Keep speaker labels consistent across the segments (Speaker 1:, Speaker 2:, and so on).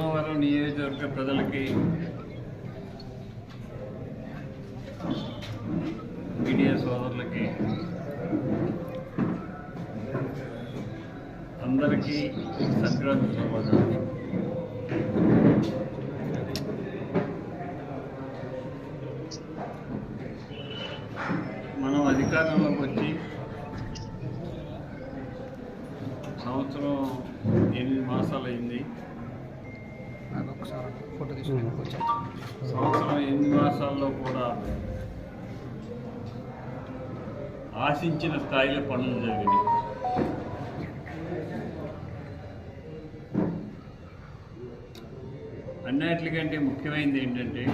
Speaker 1: భీమవరం నియోజకవర్గ ప్రజలకి మీడియా సోదరులకి అందరికీ సంక్రాంతి శుభాకాంక్షలు మనం అధికారంలోకి వచ్చి సంవత్సరం ఎనిమిది మాసాలు అయింది
Speaker 2: ఒకసారి ఫోటో తీసుకుని వచ్చాను
Speaker 1: సంవత్సరం ఎనిమిది మాసాల్లో కూడా ఆశించిన స్థాయిలో పనులు జరిగినాయి. అన్నిటికంటే ముఖ్యమైనది ఏంటంటే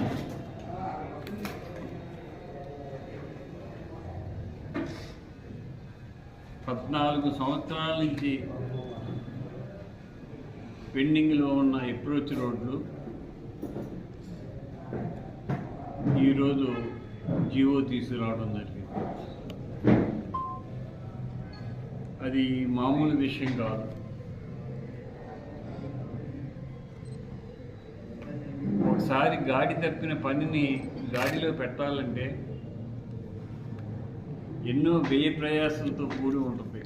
Speaker 1: పద్నాలుగు సంవత్సరాల నుంచి పెండింగ్లో ఉన్న ఎప్రోచ్ రోడ్లు ఈరోజు జీవో తీసుకురావడం జరిగింది. అది మామూలు విషయం కాదు. ఒకసారి గాడి తప్పిన పనిని గాడిలో పెట్టాలంటే ఎన్నో వ్యయ ప్రయాసంతో కూడి ఉంటుంది.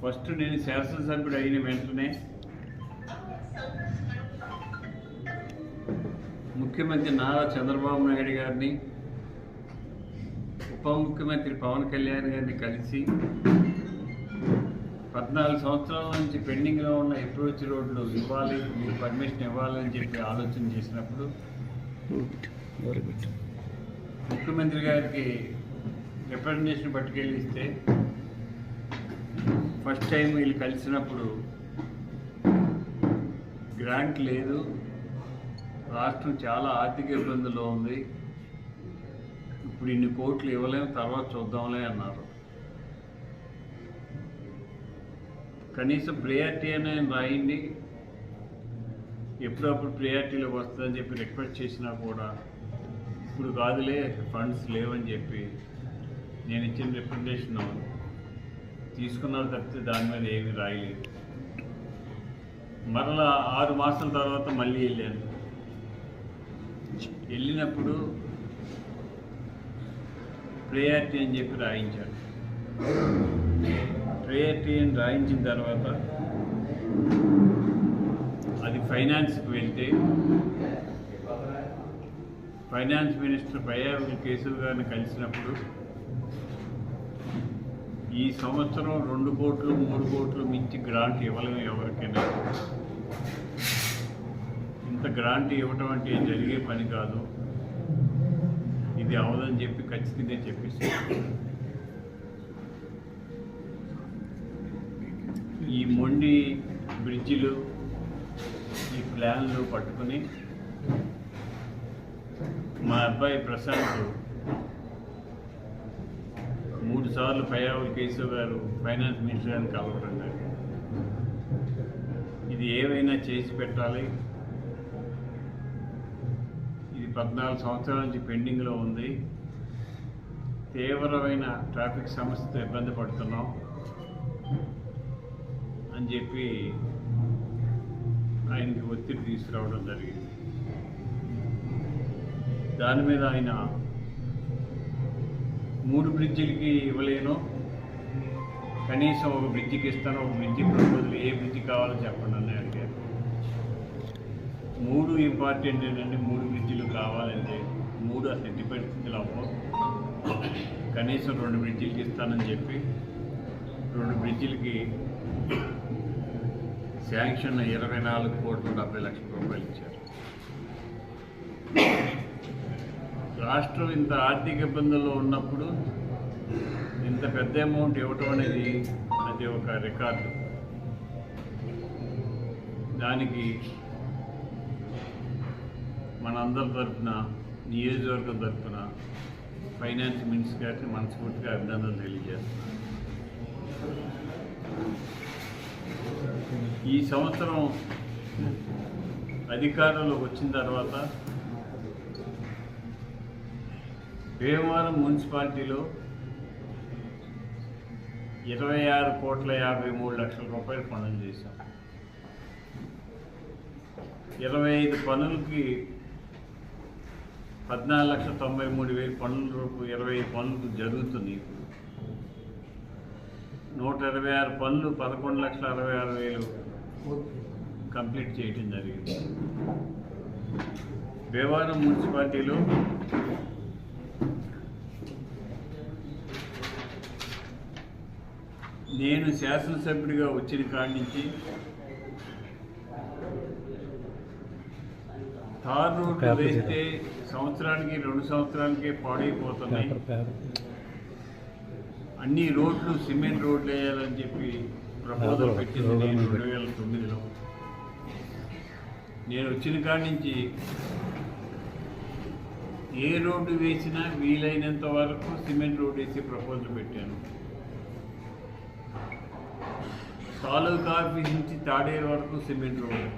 Speaker 1: ఫస్ట్ నేను శాసనసభ్యుడు అయిన వెంటనే ముఖ్యమంత్రి నారా చంద్రబాబు నాయుడు గారిని ఉప ముఖ్యమంత్రి పవన్ కళ్యాణ్ గారిని కలిసి పద్నాలుగు సంవత్సరాల నుంచి పెండింగ్లో ఉన్న అప్రోచ్ రోడ్లు ఇవ్వాలి మీరు పర్మిషన్ ఇవ్వాలని చెప్పి ఆలోచన చేసినప్పుడు ముఖ్యమంత్రి గారికి రిప్రజెంటేషన్ పట్టుకెళ్ళిస్తే ఫస్ట్ టైం వీళ్ళు కలిసినప్పుడు గ్రాంట్ లేదు. రాష్ట్రం చాలా ఆర్థిక ఇబ్బందుల్లో ఉంది. ఇప్పుడు ఇన్ని కోట్లు ఇవ్వలేము తర్వాత చూద్దాంలే అన్నారు. కనీసం ప్రియారిటీ అనే రాయండి. ఎప్పుడప్పుడు ప్రియారిటీలోకి వస్తుందని చెప్పి రిక్వెస్ట్ చేసినా కూడా ఇప్పుడు కాదులే ఫండ్స్ లేవని చెప్పి నేను ఇచ్చిన రిప్రజెంటేషన్ తీసుకున్నారు తప్పితే దాని మీద ఏమీ రాయలేదు. మరలా ఆరు మాసాల తర్వాత మళ్ళీ వెళ్ళాను. వెళ్ళినప్పుడు ప్రేయార్టీ అని చెప్పి రాయించాడు. ప్రేయార్టీ అని రాయించిన తర్వాత అది ఫైనాన్స్కి వెళ్తే ఫైనాన్స్ మినిస్టర్ పయ్యావుల కేశవ్ గారిని కలిసినప్పుడు ఈ సంవత్సరం రెండు కోట్లు మూడు కోట్లు మించి గ్రాంట్ ఇవ్వలేము ఎవరికైనా. అంత గ్రాంట్ ఇవ్వటం అంటే జరిగే పని కాదు. ఇది అవదని చెప్పి ఖచ్చితంగా చెప్పేసి. ఈ మొండి బ్రిడ్జిలు ఈ ప్లాన్లు పట్టుకుని మా అబ్బాయి ప్రశాంత్ మూడు సార్లు ఫైవ్ కేశవ్ గారు ఫైనాన్స్ మినిస్టర్ గారిని కలవడం ఇది ఏవైనా చేసి పెట్టాలి? పద్నాలుగు సంవత్సరాల నుంచి పెండింగ్లో ఉంది. తీవ్రమైన ట్రాఫిక్ సమస్యతో ఇబ్బంది పడుతున్నాం అని చెప్పి ఆయనకి ఒత్తిడి తీసుకురావడం జరిగింది. దాని మీద ఆయన మూడు బ్రిడ్జిలకి ఇవ్వలేను. కనీసం ఒక బ్రిడ్జికి ఇస్తాను ఒక బ్రిడ్జి ప్రపోజల్ ఏ బ్రిడ్జి కావాలో చెప్పండి అని అడిగారు మూడు ఇంపార్టెంట్ ఏంటంటే మూడు బ్రిడ్జిలు కావాలంటే మూడు అసలు ఎట్టి పరిస్థితులు అవ్వవు. కనీసం రెండు బ్రిడ్జిలకి ఇస్తానని చెప్పి రెండు బ్రిడ్జిలకి శాంక్షన్ ఇరవై నాలుగు కోట్ల డెబ్బై లక్షల రూపాయలు ఇచ్చారు. రాష్ట్రం ఇంత ఆర్థిక ఇబ్బందుల్లో ఉన్నప్పుడు ఇంత పెద్ద అమౌంట్ ఇవ్వటం అనేది అది ఒక రికార్డు. దానికి మనందరి తరఫున నియోజకవర్గం తరఫున ఫైనాన్స్ మినిస్టర్ గారిని మనస్ఫూర్తిగా అభినందనలు తెలియజేస్తున్నాను. ఈ సంవత్సరం అధికారంలోకి వచ్చిన తర్వాత భీమవరం మున్సిపాలిటీలో ఇరవై ఆరు కోట్ల యాభై మూడు లక్షల రూపాయలు పనులు చేశాం. ఇరవై ఐదు పనులకి పద్నాలుగు లక్షల తొంభై మూడు వేలు పనుల రూపు ఇరవై ఐదు పనులు జరుగుతున్నాయి. ఇప్పుడు నూట ఇరవై ఆరు పనులు పదకొండు లక్షల అరవై ఆరు వేలు కంప్లీట్ చేయటం జరిగింది. భీమవరం మున్సిపాలిటీలో నేను శాసనసభ్యుడిగా వచ్చిన కాడి నుంచి తార్ రోడ్లు వేస్తే సంవత్సరానికి రెండు సంవత్సరాలకే పాడైపోతున్నాయి. అన్ని రోడ్లు సిమెంట్ రోడ్లు వేయాలని చెప్పి ప్రపోజల్ పెట్టింది నేను రెండు వేల తొమ్మిదిలో. నేను వచ్చిన కాడి నుంచి ఏ రోడ్డు వేసినా వీలైనంత వరకు సిమెంట్ రోడ్ వేసి ప్రపోజల్ పెట్టాను. తాలూకా ఆఫీస్ నుంచి తాడేరు వరకు cement road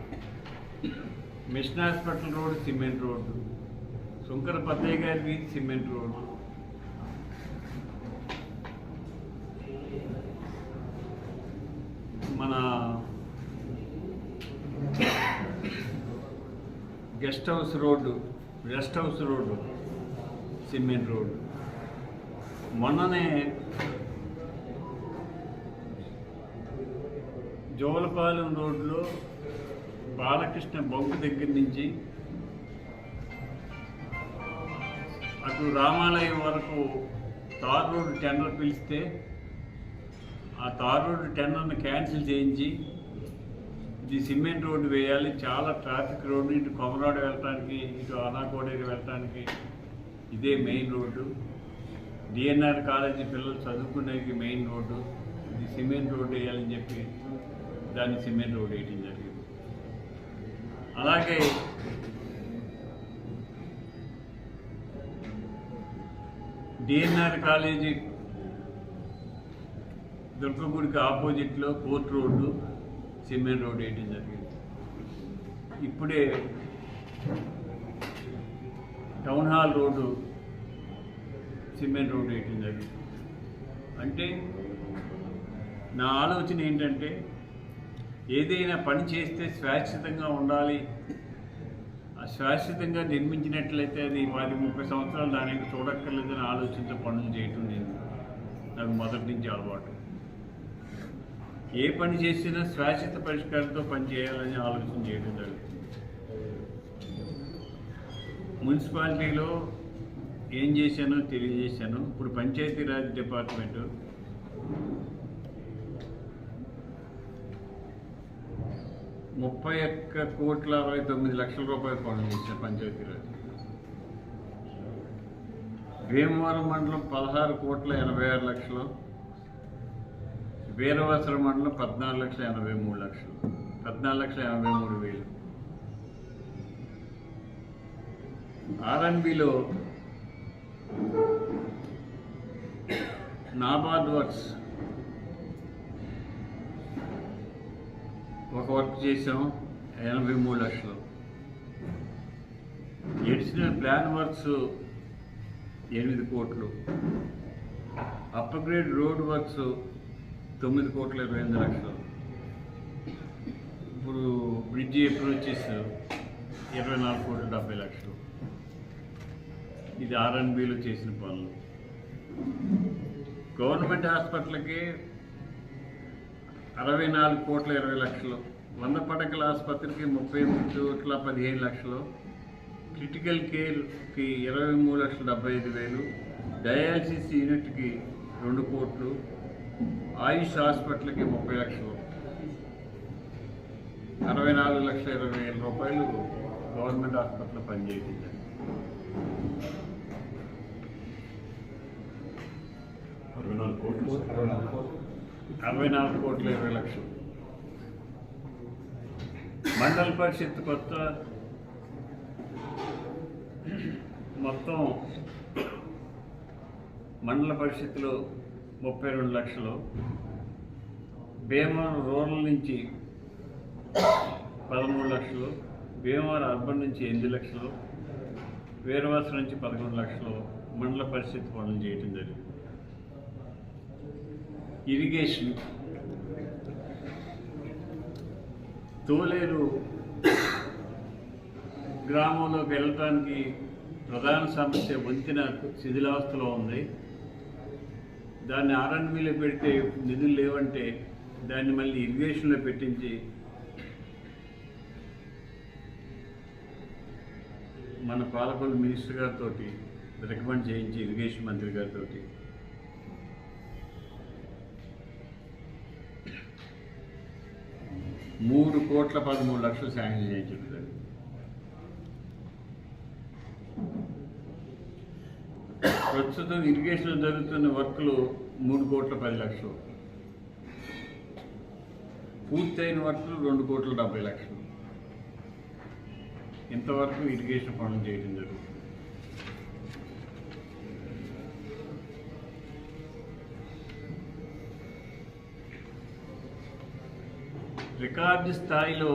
Speaker 1: mission hospital road cement road Shankara Paddayya గారి వీధి సిమెంట్ రోడ్డు మన guest house road rest house road cement road. మొన్ననే జోలపాలెం రోడ్లో బాలకృష్ణ బొంకు దగ్గర నుంచి అటు రామాలయం వరకు తార్ రోడ్డు టెండర్ పిలిస్తే ఆ తార్ రోడ్డు టెండర్ను క్యాన్సిల్ చేయించి ఇది సిమెంట్ రోడ్డు వేయాలి. చాలా ట్రాఫిక్ రోడ్డు. ఇటు కొమరాడు వెళ్ళటానికి ఇటు అనాకోడేరు వెళ్ళటానికి ఇదే మెయిన్ రోడ్డు. డిఎన్ఆర్ కాలేజీ పిల్లలు చదువుకునేది మెయిన్ రోడ్డు. ఇది సిమెంట్ రోడ్డు వేయాలని చెప్పి దాన్ని సిమెంట్ రోడ్ వేయటం జరిగింది. అలాగే డిఎన్ఆర్ కాలేజీ దుర్గగుడికి ఆపోజిట్లో కోర్ట్ రోడ్డు సిమెంట్ రోడ్డు వేయటం జరిగింది. ఇప్పుడే town hall road cement road వేయటం జరిగింది. అంటే నా ఆలోచన ఏంటంటే ఏదైనా పని చేస్తే శాశ్వతంగా ఉండాలి శాశ్వతంగా నిర్మించినట్లయితే అది పది ముప్పై సంవత్సరాలు దానికి చూడక్కర్లేదని ఆలోచనతో పనులు చేయటం నేను నాకు మొదటి నుంచి అలవాటు. ఏ పని చేసినా శాశ్వత పరిష్కారంతో పని చేయాలని ఆలోచన చేయడం జరుగుతుంది. మున్సిపాలిటీలో ఏం చేశానో తెలియజేశాను. ఇప్పుడు పంచాయతీరాజ్ డిపార్ట్మెంటు ముప్పై ఒక్క కోట్ల అరవై తొమ్మిది లక్షల రూపాయలు పనులు చేసిన పంచాయతీరాజ్ భీమవరం మండలం పదహారు కోట్ల ఎనభై ఆరు లక్షలు. వీరవసర మండలం పద్నాలుగు లక్షల ఎనభై మూడు లక్షలు. పద్నాలుగు లక్షల ఎనభై మూడు వేలు. ఆర్ఎన్బిలో నాబార్డ్ వర్క్స్ ఒక వర్క్ చేసాం ఎనభై మూడు లక్షలు. ఎడిషనల్ ప్లాన్ వర్క్స్ ఎనిమిది కోట్లు. అప్గ్రేడ్ రోడ్ వర్క్స్ తొమ్మిది కోట్ల ఇరవై ఎనిమిది లక్షలు. ఇప్పుడు బ్రిడ్జి అప్రోచెస్ ఇరవై నాలుగు కోట్ల డెబ్బై లక్షలు. ఇది ఆర్ఎన్బిలో చేసిన పనులు. గవర్నమెంట్ హాస్పిటల్కి అరవై నాలుగు కోట్ల ఇరవై లక్షలు. వంద పడకల ఆసుపత్రికి ముప్పై ఎనిమిది కోట్ల పదిహేను లక్షలు. క్రిటికల్ కేర్కి ఇరవై మూడు లక్షల డెబ్బై ఐదు వేలు. డయాలసిస్ యూనిట్కి రెండు కోట్లు. ఆయుష్ హాస్పిటల్కి ముప్పై లక్షలు. అరవై నాలుగు లక్షల ఇరవై వేల రూపాయలు గవర్నమెంట్ హాస్పిటల్లో పనిచేయడం జరిగింది.
Speaker 2: అరవై నాలుగు కోట్లు.
Speaker 1: అరవై నాలుగు కోట్ల ఇరవై లక్షలు. మండల పరిషత్ కొత్త మొత్తం మండల పరిషత్లో ముప్పై రెండు లక్షలు. భీమవరం రూరల్ నుంచి పదమూడు లక్షలు. భీమవరం అర్బన్ నుంచి ఎనిమిది లక్షలు. వీరవాస నుంచి పదకొండు లక్షలు. మండల పరిస్థితి పనులు చేయటం జరిగింది. ఇరిగేషన్. తోలేరు గ్రామంలోకి వెళ్ళటానికి ప్రధాన సమస్య వంతెన శిథిలావస్థలో ఉంది. దాన్ని ఆర్ఎన్బిలో పెడితే నిధులు లేవంటే దాన్ని మళ్ళీ ఇరిగేషన్లో పెట్టించి మన పాలకొల్లు మినిస్టర్ గారితో రికమెండ్ చేయించి ఇరిగేషన్ మంత్రి గారితో మూడు కోట్ల పదమూడు లక్షలు శాంక్షన్ చేయించడం. జరిగింది ప్రస్తుతం ఇరిగేషన్ జరుగుతున్న వర్క్లు మూడు కోట్ల పది లక్షలు. పూర్తయిన వర్క్లు రెండు కోట్ల డెబ్బై లక్షలు. ఇంతవరకు ఇరిగేషన్ పనులు చేయడం జరుగుతుంది. రికార్డు స్థాయిలో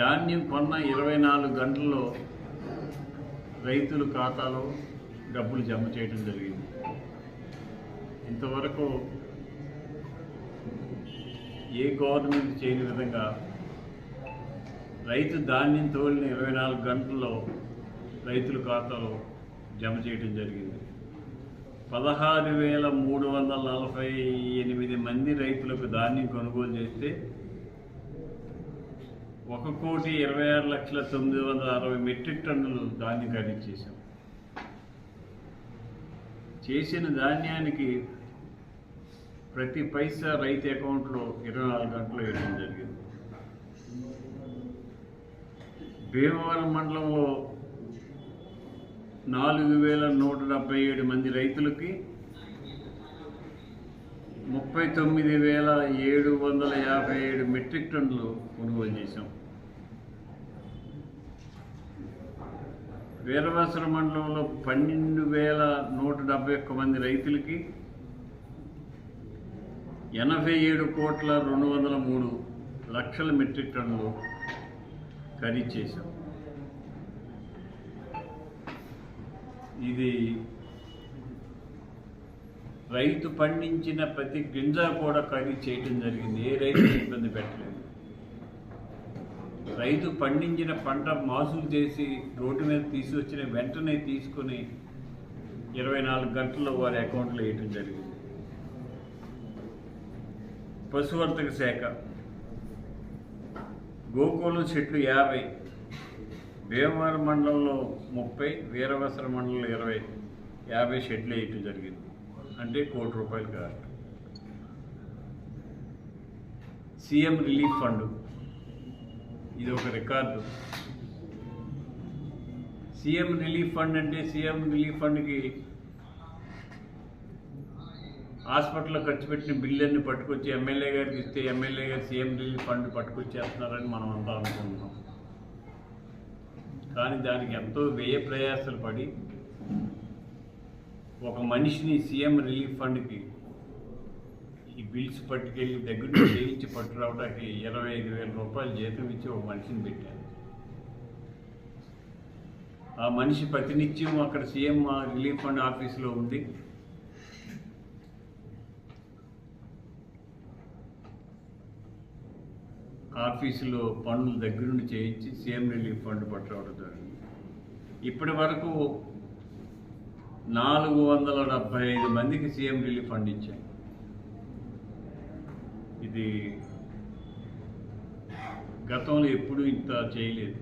Speaker 1: ధాన్యం కొన్న ఇరవై నాలుగు గంటల్లో రైతుల ఖాతాలో డబ్బులు జమ చేయడం జరిగింది. ఇంతవరకు ఏ గవర్నమెంట్ చేయని విధంగా రైతు ధాన్యం తోలిన ఇరవై నాలుగు గంటల్లో రైతుల ఖాతాలో జమ చేయడం జరిగింది. పదహారు వేల మూడు వందల నలభై ఎనిమిది మంది రైతులకు ధాన్యం కొనుగోలు చేస్తే ఒక కోటి ఇరవై ఆరు లక్షల తొమ్మిది వందల అరవై మెట్రిక్ టన్నులు ధాన్యం ఖరీదు చేశాం. చేసిన ధాన్యానికి ప్రతి పైసా రైతు అకౌంట్లో ఇరవై నాలుగు గంటలు వేయడం జరిగింది. భీమవరం మండలంలో నాలుగు వేల నూట డెబ్బై ఏడు మంది రైతులకి ముప్పై తొమ్మిది వేల ఏడు వందల యాభై ఏడు మెట్రిక్ టన్నులు కొనుగోలు చేశాం. వీరవాసర మండలంలో పన్నెండు వేల నూట డెబ్బై ఒక్క మంది రైతులకి ఎనభై ఏడు కోట్ల రెండు వందల మూడు లక్షల మెట్రిక్ టన్నులు ఖరీదు చేశాం. ఇది రైతు పండించిన ప్రతి గింజ కూడా ఖరీదు చేయటం జరిగింది. ఏ రైతు ఇబ్బంది పెట్టలేదు. రైతు పండించిన పంట మాసులు చేసి రోడ్డు మీద తీసుకొచ్చిన వెంటనే తీసుకొని ఇరవై నాలుగు గంటల్లో వారి అకౌంట్లో వేయటం జరిగింది. పశువర్ధక శాఖ. గోకులం చెట్లు యాభై. భీమవరం మండలంలో ముప్పై వీరవసర మండలంలో ఇరవై యాభై షెడ్లు వేయటం జరిగింది. అంటే కోటి రూపాయలు కాదు సీఎం రిలీఫ్ ఫండ్. ఇది ఒక రికార్డు. సీఎం రిలీఫ్ ఫండ్ అంటే సీఎం రిలీఫ్ ఫండ్కి హాస్పిటల్లో ఖర్చు పెట్టిన బిల్లుని పట్టుకొచ్చి ఎమ్మెల్యే గారికి ఇస్తే ఎమ్మెల్యే గారు సీఎం రిలీఫ్ ఫండ్ పట్టుకొచ్చేస్తున్నారని మనం అంతా అనుకుంటున్నాం. కానీ దానికి ఎంతో వ్యయ ప్రయాసాలు పడి ఒక మనిషిని సీఎం రిలీఫ్ ఫండ్కి ఈ బిల్స్ పట్టుకెళ్ళి దగ్గర నుంచి చేయించి పట్టురావడానికి ఇరవై ఐదు వేల రూపాయలు జీతం ఇచ్చి ఒక మనిషిని పెట్టాను ఆ మనిషి ప్రతినిత్యం అక్కడ సీఎం రిలీఫ్ ఫండ్ ఆఫీసులో ఉండి ఆఫీసులో పనులు దగ్గరుండి చేయించి సీఎం రిలీఫ్ ఫండ్ పట్టుకోవడం జరిగింది. ఇప్పటి వరకు నాలుగు వందల డెబ్బై ఐదు మందికి సీఎం రిలీఫ్ ఫండ్ ఇచ్చాం. ఇది గతంలో ఎప్పుడూ ఇంత చేయలేదు.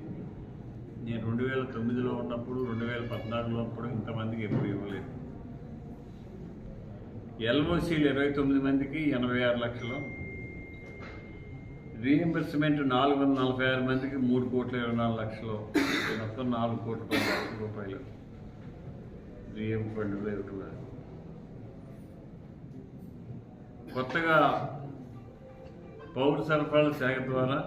Speaker 1: నేను రెండు వేల తొమ్మిదిలో ఉన్నప్పుడు రెండు వేల పద్నాలుగులో ఉన్నప్పుడు ఇంతమందికి ఎప్పుడు ఇవ్వలేదు. ఎల్ఓసీలు ఇరవై తొమ్మిది మందికి ఎనభై ఆరు లక్షలు. రీఎంబర్స్మెంట్ నాలుగు వందల నలభై ఆరు మందికి మూడు కోట్ల ఇరవై నాలుగు లక్షలు. మొత్తం నాలుగు కోట్ల పది లక్షల రూపాయలు రీఎం ఫండ్లో కొత్తగా పౌర సరఫరాల శాఖ ద్వారా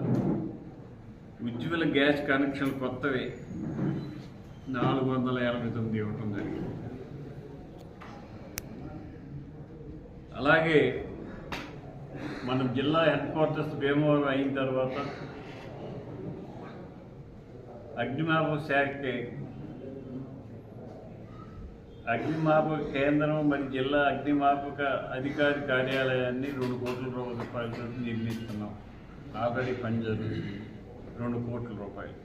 Speaker 1: ఉజ్వల గ్యాస్ కనెక్షన్లు కొత్తవి నాలుగు వందల ఎనభై తొమ్మిది ఇవ్వటం జరిగింది. అలాగే మనం జిల్లా హెడ్ క్వార్టర్స్ భీమవరం అయిన తర్వాత అగ్నిమాపక శాఖకి అగ్నిమాపక కేంద్రం మరి జిల్లా అగ్నిమాపక అధికారి కార్యాలయాన్ని రెండు కోట్ల రూపాయలతో నిర్మిస్తున్నాం. ఆల్రెడీ పని జరుగుతుంది. రెండు కోట్ల రూపాయలు.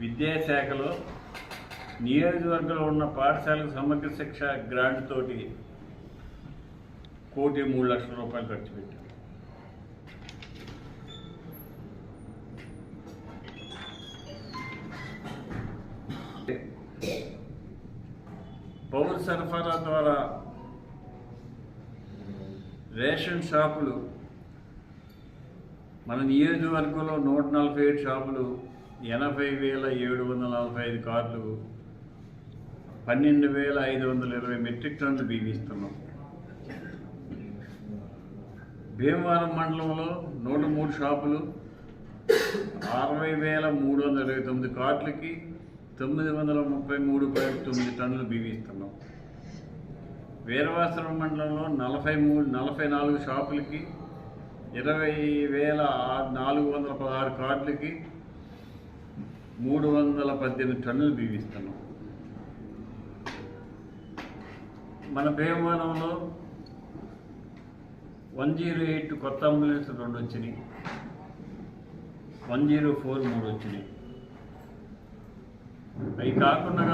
Speaker 1: విద్యాశాఖలో నియోజకవర్గంలో ఉన్న పాఠశాలకు సమగ్ర శిక్ష గ్రాంట్ తోటి కోటి మూడు లక్షల రూపాయలు ఖర్చు పెట్టాం పౌర సరఫరా ద్వారా రేషన్ షాపులు మన నియోజకవర్గంలో నూట నలభై ఏడు షాపులు ఎనభై వేల ఏడు వందల నలభై ఐదు కార్లు పన్నెండు వేల ఐదు వందల ఇరవై మెట్రిక్ టన్నులు బిగిస్తున్నాం. భీమవరం మండలంలో నూట మూడు షాపులు అరవై వేల మూడు వందల ఇరవై తొమ్మిది కార్లకి తొమ్మిది వందల ముప్పై మూడు పాయింట్ తొమ్మిది టన్నులు బిగిస్తున్నాం. వీరవాసరం మండలంలో నలభై మూడు నలభై నాలుగు షాపులకి ఇరవై వేల నాలుగు వందల పదహారు కార్డులకి మూడు వందల పద్దెనిమిది టన్నులు బిగిస్తున్నాం. మన భీమవరంలో వన్ జీరో ఎయిట్ కొత్త అంబులెన్స్ రెండు వచ్చినాయి. వన్ జీరో ఫోర్ మూడు వచ్చినాయి. అవి కాకుండా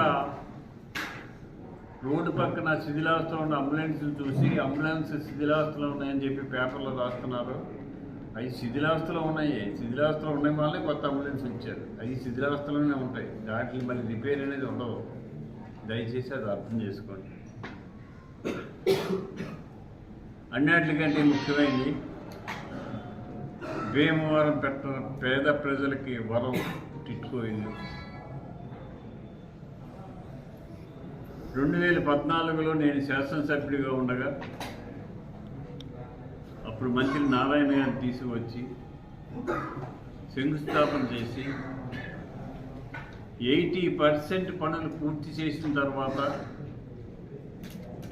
Speaker 1: రోడ్డు పక్కన శిథిలావస్థలో ఉన్న అంబులెన్స్లు చూసి అంబులెన్స్ శిథిలావస్థలో ఉన్నాయని చెప్పి పేపర్లో రాస్తున్నారు. అవి శిథిలావస్థలో ఉన్నాయి. శిథిలావస్థలో ఉన్నాయి వాళ్ళే కొత్త అంబులెన్స్ ఇచ్చారు. అవి శిథిలావస్థలోనే ఉంటాయి. దాంట్లో మళ్ళీ రిపేర్ అనేది ఉండదు. దయచేసి అది అర్థం చేసుకోండి. అన్నిటికంటే ముఖ్యమైనది భీమవరం పెట్టిన పేద ప్రజలకి వరం తిట్టుకోయింది రెండు వేల పద్నాలుగులో నేను శాసనసభ్యుడిగా ఉండగా అప్పుడు మంత్రి నారాయణ గారిని తీసుకువచ్చి శంకుస్థాపన చేసి ఎయిటీ పర్సెంట్ పనులు పూర్తి చేసిన తర్వాత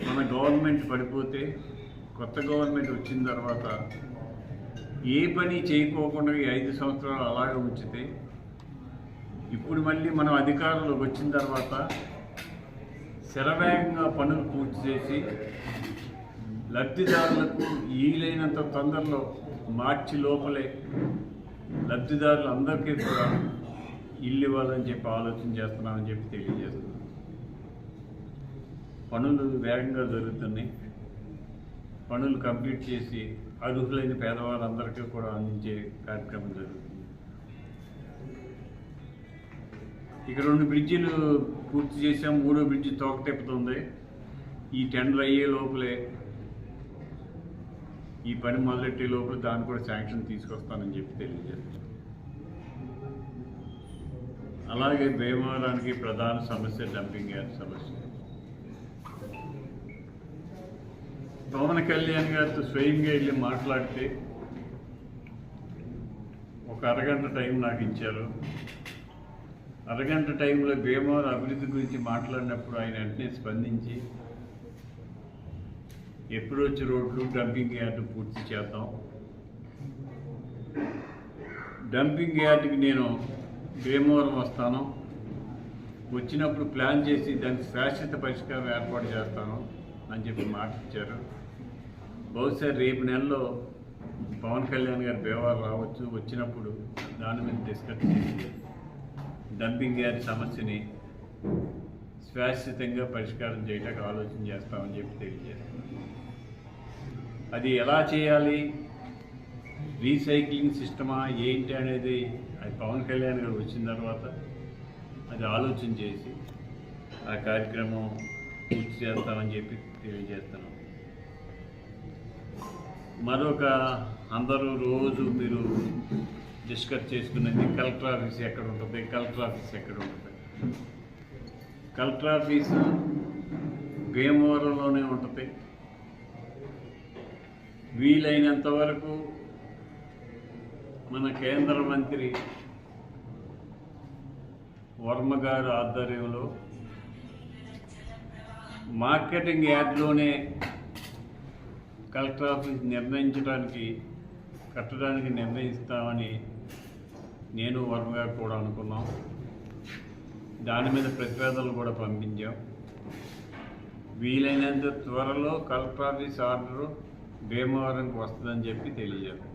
Speaker 1: మన గవర్నమెంట్ పడిపోతే కొత్త గవర్నమెంట్ వచ్చిన తర్వాత ఏ పని చేయకోకుండా ఈ ఐదు సంవత్సరాలు అలాగే ఉంచితే ఇప్పుడు మళ్ళీ మనం అధికారంలోకి వచ్చిన తర్వాత శరవేగంగా పనులు పూర్తి చేసి లబ్ధిదారులకు వీలైనంత తొందరలో మార్చి లోపలే లబ్ధిదారులు అందరికీ కూడా ఇల్లు ఇవ్వాలని చెప్పి ఆలోచన చేస్తున్నామని చెప్పి తెలియజేస్తున్నాం పనులు వేగంగా జరుగుతున్నాయి. పనులు కంప్లీట్ చేసి అర్హులైన పేదవారందరికీ కూడా అందించే కార్యక్రమం జరుగుతుంది. ఇక రెండు బ్రిడ్జిలు పూర్తి చేసాం మూడో బ్రిడ్జి తోక తిప్పుతుంది. ఈ టెండర్ అయ్యే లోపలే ఈ పని మొదలెట్టే లోపల దాన్ని కూడా శాంక్షన్ తీసుకొస్తానని చెప్పి తెలియజేస్తాను అలాగే భీమవరానికి ప్రధాన సమస్య డంపింగ్ యార్డ్ సమస్య. పవన్ కళ్యాణ్ గారితో స్వయంగా వెళ్ళి మాట్లాడితే ఒక అరగంట టైం నాకు ఇచ్చారు. అరగంట టైంలో భీమవరం అభివృద్ధి గురించి మాట్లాడినప్పుడు ఆయన వెంటనే స్పందించి ఎప్రోచ్ రోడ్లు డంపింగ్ యార్డు పూర్తి చేద్దాం. డంపింగ్ యార్డుకి నేను భీమవరం వస్తాను. వచ్చినప్పుడు ప్లాన్ చేసి దానికి శాశ్వత పరిష్కారం ఏర్పాటు చేస్తాను అని చెప్పి మాట ఇచ్చారు బహుశా రేపు నెలలో పవన్ కళ్యాణ్ గారు భీమవరం రావచ్చు. వచ్చినప్పుడు దాని మీద డిస్కస్ చేసి డంపింగ్ గారి సమస్యని శాశ్వతంగా పరిష్కారం చేయడానికి ఆలోచన చేస్తామని చెప్పి తెలియజేస్తున్నాం అది ఎలా చేయాలి? రీసైక్లింగ్ సిస్టమా ఏంటి అనేది అది పవన్ కళ్యాణ్ గారు వచ్చిన తర్వాత అది ఆలోచన చేసి ఆ కార్యక్రమం పూర్తి చేస్తామని చెప్పి తెలియజేస్తున్నాం మరొక అందరూ రోజు మీరు డిస్కస్ చేసుకునేది కలెక్టర్ ఆఫీస్ ఎక్కడ ఉంటుంది? కలెక్టర్ ఆఫీస్ ఎక్కడ ఉంటుంది? కలెక్టర్ ఆఫీసు భీమవరంలోనే ఉంటుంది. వీలైనంత వరకు మన కేంద్ర మంత్రి వర్మ గారు ఆధ్వర్యంలో మార్కెటింగ్ యార్డ్లోనే కలెక్టర్ ఆఫీస్ నిర్ణయించడానికి కట్టడానికి నిర్ణయిస్తామని నేను వర్మ గారు కూడా అనుకున్నాం. దాని మీద ప్రతిపాదనలు కూడా పంపించాం. వీలైనంత త్వరలో కలెక్టర్ ఆఫీస్ ఆర్డర్ భీమవరంకి వస్తుందని చెప్పి తెలియజేస్తాం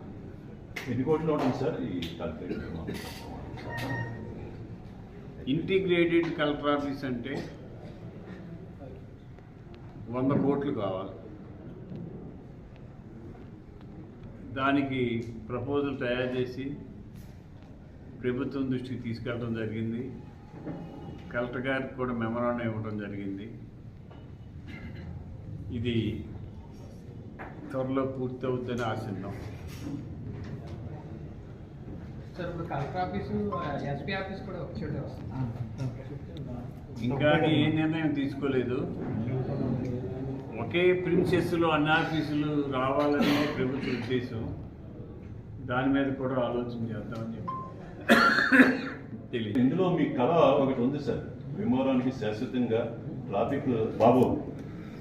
Speaker 2: ఎన్ని కోట్లు ఉంటుంది సార్ ఈ
Speaker 1: ఇంటిగ్రేటెడ్ కలెక్టర్ ఆఫీస్ అంటే వంద కోట్లు కావాలి. దానికి ప్రపోజల్ తయారు చేసి ప్రభుత్వం దృష్టికి తీసుకెళ్ళడం జరిగింది. కలెక్టర్ గారికి కూడా మెమరాండం ఇవ్వడం జరిగింది. ఇది త్వరలో ఆశిద్దాం.
Speaker 3: ఒక చోటే వస్తుంది.
Speaker 1: ఇంకా ఏ నిర్ణయం తీసుకోలేదు. ఒకే ప్రిన్సెస్లో అన్ని ఆఫీసులు రావాలనే ప్రభుత్వ ఉద్దేశం. దాని మీద కూడా ఆలోచన చేద్దామని చెప్పి. తెలియదు.
Speaker 2: ఇందులో మీ కళ ఒకటి ఉంది సార్. భీమవరానికి శాశ్వతంగా ట్రాఫిక్ బాబు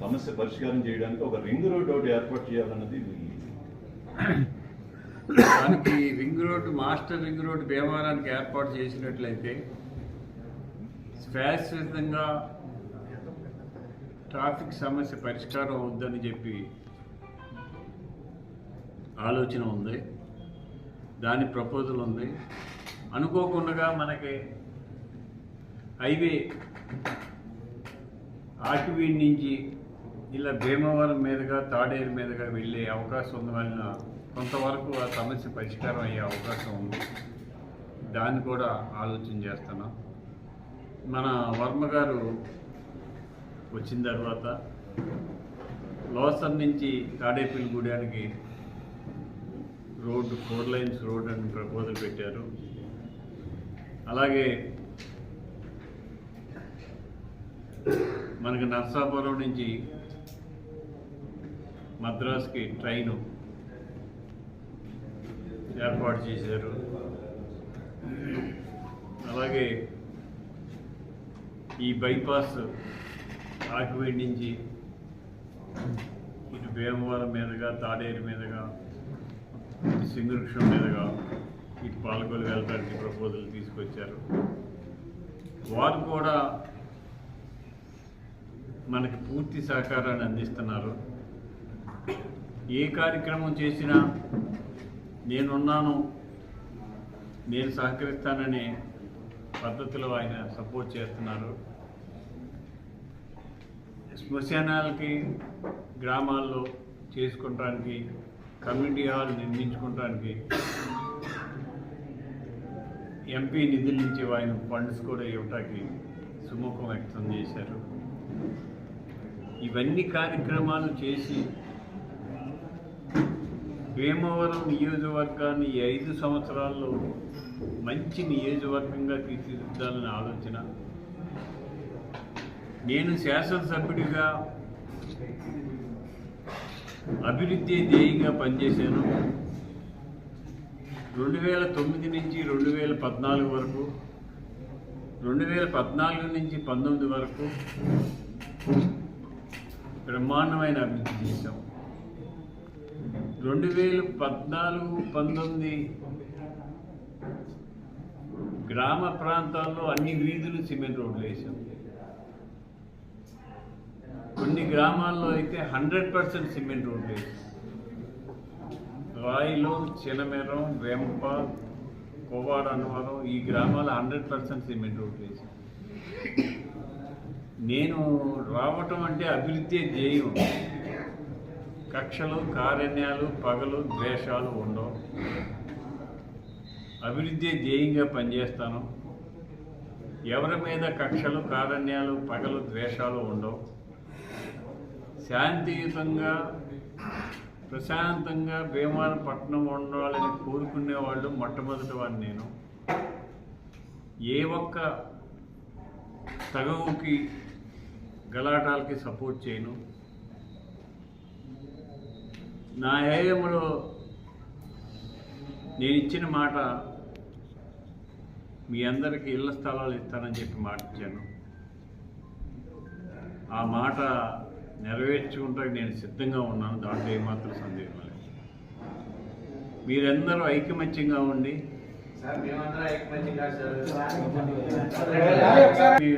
Speaker 2: సమస్య పరిష్కారం చేయడానికి ఒక రింగ్ రోడ్ ఒకటి ఏర్పాటు చేయాలన్నది
Speaker 1: దానికి ring road master ring road భీమవరానికి ఏర్పాటు చేసినట్లయితే శాశ్వతంగా ట్రాఫిక్ సమస్య పరిష్కారం అవుద్దని చెప్పి ఆలోచన ఉంది. దాని ప్రపోజల్ ఉంది. అనుకోకుండా మనకి హైవే ఆకివీడి నుంచి ఇలా భీమవరం మీదుగా తాడేరు మీదుగా వెళ్ళే అవకాశం ఉంది. వలన కొంతవరకు ఆ సమస్య పరిష్కారం అయ్యే అవకాశం ఉంది. దాన్ని కూడా ఆలోచన చేస్తున్నాం. మన వర్మ గారు వచ్చిన తర్వాత లోసర్ నుంచి తాడేపల్లి గూడానికి రోడ్డు ఫోర్ లైన్స్ రోడ్ అని ప్రపోజల్ పెట్టారు. అలాగే మనకి నర్సాపురం నుంచి మద్రాస్కి ట్రైను ఏర్పాటు చేశారు. అలాగే ఈ బైపాస్ ఆకివేడి నుంచి ఇటు భీమవరం మీదుగా తాడేరు మీదుగా ఇటు సింగవృక్షం మీదుగా ఇటు పాలకొలు వెళ్ళడానికి ప్రపోజల్ తీసుకొచ్చారు. వారు కూడా మనకి పూర్తి సహకారాన్ని అందిస్తున్నారు. ఏ కార్యక్రమం చేసినా నేనున్నాను నేను సహకరిస్తాననే పద్ధతిలో ఆయన సపోర్ట్ చేస్తున్నారు. శ్మశానాలకి గ్రామాల్లో చేసుకోవడానికి కమ్యూనిటీ హాల్ నిర్మించుకోవడానికి ఎంపీ నిధుల నుంచి ఆయన ఫండ్స్ కూడా ఇవ్వటానికి సుముఖం వ్యక్తం చేశారు. ఇవన్నీ కార్యక్రమాలు చేసి భీమవరం నియోజకవర్గాన్ని ఐదు సంవత్సరాల్లో మంచి నియోజకవర్గంగా తీర్చిదిద్దాలని ఆలోచన నేను శాసనసభ్యుడిగా అభివృద్ధి ధ్యేయంగా పనిచేశాను. రెండు వేల తొమ్మిది నుంచి రెండు వేల పద్నాలుగు వరకు రెండు వేల పద్నాలుగు నుంచి పంతొమ్మిది వరకు బ్రహ్మాండమైన అభివృద్ధి చేశాం. రెండు వేల పద్నాలుగు పంతొమ్మిది గ్రామ ప్రాంతాల్లో అన్ని వీధులు సిమెంట్ రోడ్లు వేసాం కొన్ని గ్రామాల్లో అయితే హండ్రెడ్ పర్సెంట్ సిమెంట్ రోడ్లు రాయిలో రాయిలు చినమెరం వెంప కోవాడ అన్నవరం ఈ గ్రామాలు హండ్రెడ్ పర్సెంట్ సిమెంట్ రోడ్లు వేసాం నేను రావటం అంటే అభివృద్ధి ధ్యేయం. కక్షలు కారణ్యాలు పగలు ద్వేషాలు ఉండవు. అభివృద్ధి ధ్యేయంగా పనిచేస్తాను. ఎవరి మీద కక్షలు కారణ్యాలు పగలు ద్వేషాలు ఉండవు. శాంతియుతంగా ప్రశాంతంగా భీమవరం పట్టణం ఉండాలని కోరుకునేవాళ్ళు మొట్టమొదటి వాడిని నేను. ఏ ఒక్క తగవుకి గలాటాలకి సపోర్ట్ చేయను. నా హేయంలో నేను ఇచ్చిన మాట మీ అందరికీ ఇళ్ళ స్థలాలు ఇస్తానని చెప్పి మాట ఇచ్చాను ఆ మాట నెరవేర్చుకుంటానికి నేను సిద్ధంగా ఉన్నాను దాంట్లో ఏమాత్రం సందేహం లేదు. మీరందరూ ఐకమత్యంగా ఉండి.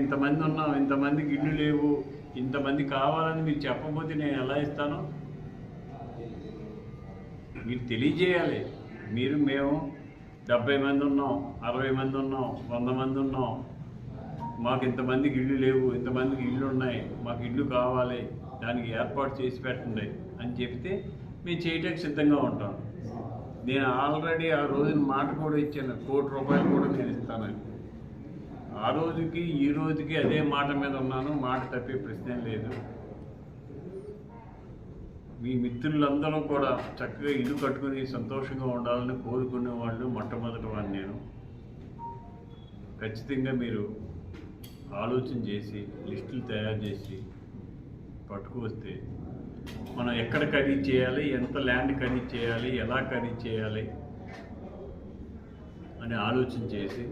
Speaker 1: ఇంతమంది ఉన్నాం ఇంతమందికి ఇల్లు లేవు ఇంతమంది కావాలని మీరు చెప్పకపోతే నేను ఎలా ఇస్తాను? మీరు తెలియజేయాలి. మీరు మేము డెబ్బై మంది ఉన్నాం అరవై మంది ఉన్నాం వంద మంది ఉన్నాం. మాకు ఇంతమందికి ఇల్లు లేవు ఇంతమందికి ఇల్లు ఉన్నాయి మాకు ఇల్లు కావాలి. దానికి ఏర్పాటు చేసి పెట్టండి అని చెప్తే మేము చేయటానికి సిద్ధంగా ఉంటాం. నేను ఆల్రెడీ ఆ రోజున మాట కూడా ఇచ్చాను కోటి రూపాయలు కూడా నేను ఇస్తానని. ఆ రోజుకి ఈ రోజుకి అదే మాట మీద ఉన్నాను మాట తప్పే ప్రశ్న లేదు. మీ మిత్రులందరూ కూడా చక్కగా ఇల్లు కట్టుకుని సంతోషంగా ఉండాలని కోరుకునే వాళ్ళు మొట్టమొదటి వాడిని నేను. ఖచ్చితంగా మీరు ఆలోచన చేసి లిస్టులు తయారు చేసి పట్టుకువస్తే మనం ఎక్కడ ఖరీదు చేయాలి ఎంత ల్యాండ్ ఖరీదు చేయాలి ఎలా ఖరీదు చేయాలి అని ఆలోచన చేసి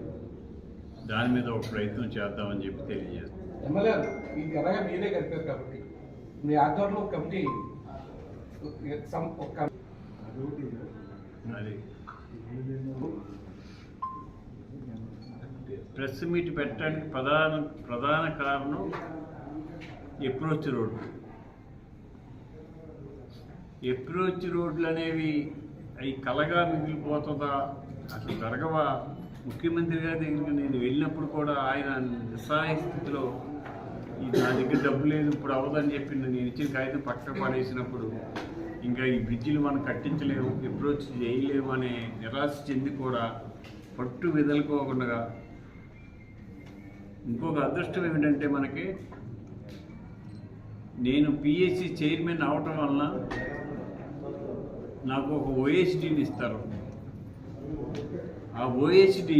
Speaker 1: దాని మీద ఒక ప్రయత్నం చేద్దామని చెప్పి తెలియజేస్తాను
Speaker 4: ఈ ఎలాగా మీరే కలిపారు కాబట్టి మీ ఆధ్వర్యంలో కమిటీ
Speaker 1: అది. ప్రెస్ మీట్ పెట్టడానికి ప్రధాన ప్రధాన కారణం ఎప్రోచ్ రోడ్డు ఎప్రోచ్ రోడ్లు అనేవి అవి కలగా మిగిలిపోతుందా? అసలు జరగవా? ముఖ్యమంత్రి గారి దగ్గరికి నేను వెళ్ళినప్పుడు కూడా ఆయన నిస్సహాయ స్థితిలో ఈ నా దగ్గర డబ్బు లేదు ఇప్పుడు అవ్వదని చెప్పి నేను ఇచ్చిన కాగితం పక్కన పడేసినప్పుడు ఇంకా ఈ బ్రిడ్జిలు మనం కట్టించలేము ఎప్రోచ్ చేయలేము అనే నిరాశ చెంది కూడా పట్టు విదలుకోకుండా ఇంకొక అదృష్టం ఏమిటంటే మనకి నేను పిఎస్సి చైర్మన్ అవటం వలన నాకు ఒక ఓఎస్డీని ఇస్తారు. ఆ ఓఎస్డి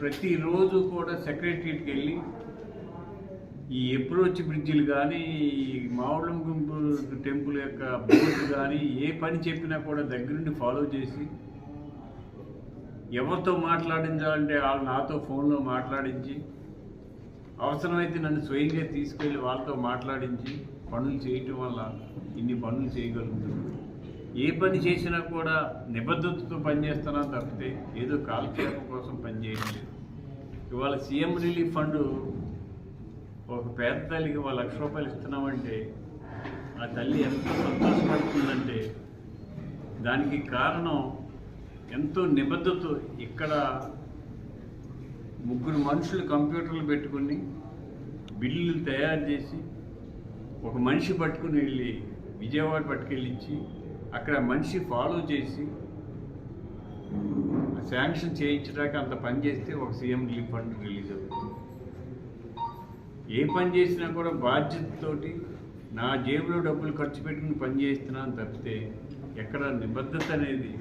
Speaker 1: ప్రతిరోజు కూడా సెక్రటరీకి వెళ్ళి ఈ అప్రోచ్ బ్రిడ్జిలు కానీ ఈ మావుళం గుంపు టెంపుల్ యొక్క బోర్డు కానీ ఏ పని చెప్పినా కూడా దగ్గరుండి ఫాలో చేసి ఎవరితో మాట్లాడించాలంటే వాళ్ళు నాతో ఫోన్లో మాట్లాడించి అవసరమైతే నన్ను స్వయంగా తీసుకెళ్ళి వాళ్ళతో మాట్లాడించి పనులు చేయటం వల్ల ఇన్ని పనులు చేయగలుగుతున్నాను ఏ పని చేసినా కూడా నిబద్ధతతో పనిచేస్తున్నా తప్పితే ఏదో కాలక్షేపం కోసం పనిచేయడం లేదు. ఇవాళ సీఎం రిలీఫ్ ఫండ్ ఒక పేద తల్లికి ఒక లక్ష రూపాయలు ఇస్తున్నామంటే ఆ తల్లి ఎంత సంతోషపడుతుందంటే దానికి కారణం ఎంతో నిబద్ధత ఇక్కడ ముగ్గురు మనుషులు కంప్యూటర్లు పెట్టుకుని బిల్లులు తయారు చేసి ఒక మనిషి పట్టుకుని వెళ్ళి విజయవాడ పట్టుకెళ్ళించి అక్కడ మనిషి ఫాలో చేసి శాంక్షన్ చేయించడానికి అంత పని చేస్తే ఒక సీఎం రిలీఫ్ ఫండ్ రిలీజ్ అవుతుంది. ఏ పని చేసినా కూడా బాధ్యతతోటి నా జేబులో డబ్బులు ఖర్చు పెట్టుకుని పని చేస్తున్నాను తప్పితే ఎక్కడ నిబద్ధత అనేది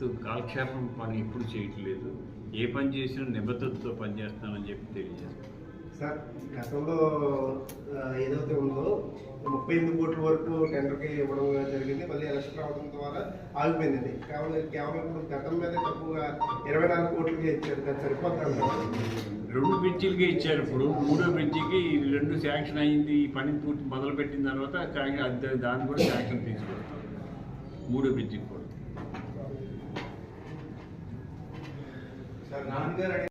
Speaker 1: తో కాలక్షేపం పని ఎప్పుడు చేయట్లేదు. ఏ పని చేసినా నిబద్ధతతో పని చేస్తానని చెప్పి తెలియజేస్తాను
Speaker 5: సార్ గతంలో ఏదైతే ఉందో ముప్పై ఎనిమిది కోట్ల వరకు టెండర్కి ఇవ్వడం జరిగింది. మళ్ళీ ఎలక్షన్ రావడం ద్వారా ఆగిపోయిందండి. కేవలం కేవలం ఇప్పుడు గతం మీద తక్కువగా ఇరవై నాలుగు కోట్లకి ఇచ్చారు. అది సరిపోతుంది
Speaker 1: రెండు బ్రిడ్జిలకే ఇచ్చారు. ఇప్పుడు మూడో బ్రిడ్జికి రెండు శాంక్షన్ అయింది. ఈ పని పూర్తి మొదలు పెట్టిన తర్వాత దాన్ని కూడా శాంక్షన్ తీసుకొస్తాం మూడో బ్రిడ్జికి కూడా.
Speaker 5: సార్ నాన్నగారు